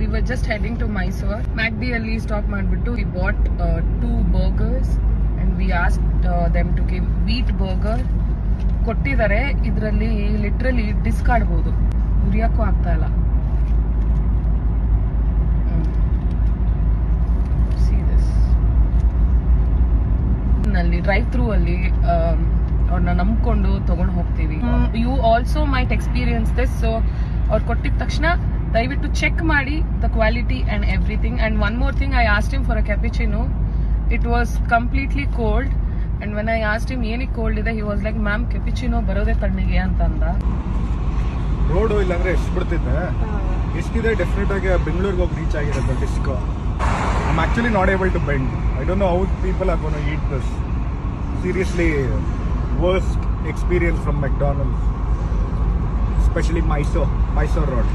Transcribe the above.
We were just heading to Mysore McD ಅಲ್ಲಿ stop ಮಾಡಿಬಿಟ್ಟು we bought two burgers and we ask them to give wheat burger ಕೊಟ್ಟಿದ್ದಾರೆ. ಇದರಲ್ಲಿ literally disc ಆಡ್ಬೋದು. ಉರಿಯಕ್ಕೂ ಆಗ್ತಾ ಇಲ್ಲ. See this. ನಲ್ಲಿ ಡ್ರೈವ್ ಥ್ರೂ ಅಲ್ಲಿ ಅವ್ರನ್ನ ನಂಬ್ಕೊಂಡು ತಗೊಂಡು ಹೋಗ್ತೀವಿ. You also might experience this so ಅವ್ರು ಕೊಟ್ಟಿದ ತಕ್ಷಣ ದಯವಿಟ್ಟು ಚೆಕ್ ಮಾಡಿ the quality and everything and one more thing I asked him for a cappuccino it was completely cold and when I asked him ಏನಕ್ಕೆ ಕೋಲ್ಡ್ ಇದೆ? He was like ma'am cappuccino ಬರೋದೇ ತಣ್ಣಗೆ ಅಂತ ಅಂದ ರೋಡು ಇಲ್ಲಾಂದ್ರೆ ಎಷ್ಟು ಬಿಡ್ತಿದ್ದೆ? ಎಷ್ಟಿದೆ? ಡೆಫಿನೆಟ್ ಆಗಿ ಬೆಂಗಳೂರಿಗೆ ಹೋಗಿ ರೀಚ್ ಆಗಿರೋದು disc am actually not able to bend I don't know how people are gonna eat this seriously worst experience from McDonald's especially Mysore Mysore road